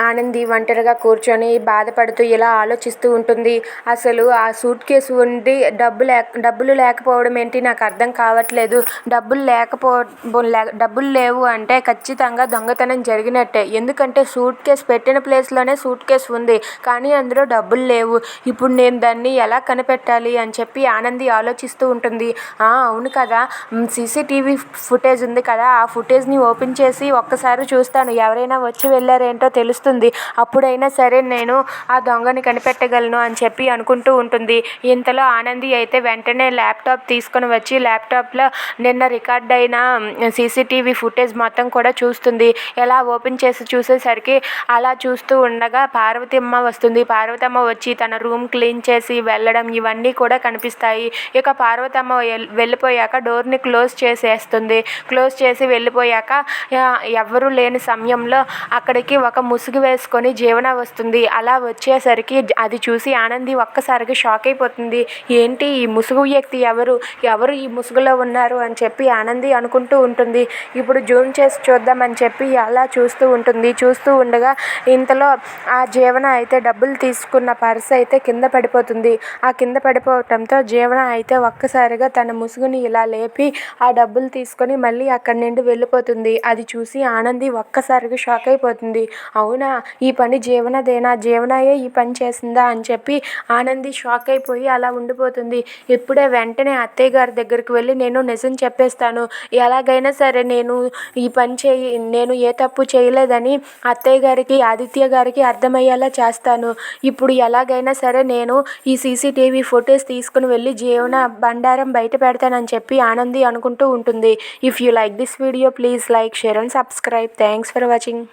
ఆనంది ఒంటరిగా కూర్చొని బాధపడుతూ ఇలా ఆలోచిస్తూ ఉంటుంది. అసలు ఆ సూట్ కేసు ఉండి డబ్బు లేక డబ్బులు లేకపోవడం ఏంటి? నాకు అర్థం కావట్లేదు. డబ్బులు లేకపో డబ్బులు లేవు అంటే ఖచ్చితంగా దొంగతనం జరిగినట్టే. ఎందుకంటే సూట్ కేసు పెట్టిన ప్లేస్లోనే సూట్ కేసు ఉంది. కానీ అందులో డబ్బులు లేవు. ఇప్పుడు నేను దాన్ని ఎలా కనిపెట్టాలి అని చెప్పి ఆనంది ఆలోచిస్తూ ఉంటుంది. అవును కదా. సీసీటీవీ ఫుటేజ్ ఉంది కదా. ఆ ఫుటేజ్ని ఓపెన్ చేసి ఒక్కసారి చూస్తాను. ఎవరైనా వచ్చి వెళ్ళారేంటో తెలుస్తుంది అప్పుడైనా సరే నేను ఆ దొంగని కనిపెట్టగలను అని చెప్పి అనుకుంటూ ఉంటుంది. ఇంతలో ఆనంది అయితే వెంటనే ల్యాప్టాప్ తీసుకొని వచ్చి ల్యాప్టాప్లో నిన్న రికార్డ్ అయిన సీసీటీవీ ఫుటేజ్ మొత్తం కూడా చూస్తుంది. ఎలా ఓపెన్ చేసి చూసేసరికి అలా చూస్తూ ఉండగా పార్వతమ్మ వస్తుంది. పార్వతమ్మ వచ్చి తన రూమ్ క్లీన్ చేసి వెళ్ళడం ఇవన్నీ కూడా కనిపిస్తాయి. ఇక పార్వతమ్మ వెళ్ళిపోయాక డోర్ని క్లోజ్ చేసేస్తుంది. క్లోజ్ చేసి వెళ్ళిపోయాక ఎవ్వరూ లేని సమయంలో అక్కడికి ఒక ముసుగు వేసుకొని జీవన వస్తుంది. అలా వచ్చేసరికి అది చూసి ఆనంది ఒక్కసారిగా షాక్ అయిపోతుంది. ఏంటి ఈ ముసుగు వ్యక్తి ఎవరు? ఎవరు ఈ ముసుగులో ఉన్నారు? అని చెప్పి ఆనంది అనుకుంటూ ఉంటుంది. ఇప్పుడు జూమ్ చేసి చూద్దామని చెప్పి అలా చూస్తూ ఉంటుంది. చూస్తూ ఉండగా ఇంతలో ఆ జీవన అయితే డబ్బులు తీసుకున్న పర్స్ అయితే కింద పడిపోతుంది. ఆ కింద పడిపోవటంతో జీవన అయితే ఒక్కసారిగా తన ముసుగుని ఇలా లేపి ఆ డబ్బులు తీసుకొని మళ్ళీ అక్కడి నుండి వెళ్ళిపోతుంది. అది చూసి ఆనంది ఒక్కసారిగా షాక్ అయిపోతుంది. అవునా? ఈ పని జీవనదేనా? జీవనాయే ఈ పని చేసిందా? అని చెప్పి ఆనంది షాక్ అయిపోయి అలా ఉండిపోతుంది. ఇప్పుడే వెంటనే అత్తయ్య గారి దగ్గరికి వెళ్ళి నేను నిజం చెప్పేస్తాను. ఎలాగైనా సరే నేను ఈ పని చేయి నేను ఏ తప్పు చేయలేదని అత్తయ్య గారికి ఆదిత్య గారికి అర్థమయ్యేలా చేస్తాను. ఇప్పుడు ఎలాగైనా సరే నేను ఈ సీసీటీవీ ఫొటోస్ తీసుకుని వెళ్ళి జీవన బండారం బయట పెడతానని చెప్పి ఆనంది అనుకుంటూ ఉంటుంది. If you like this video please like share and subscribe. Thanks for watching.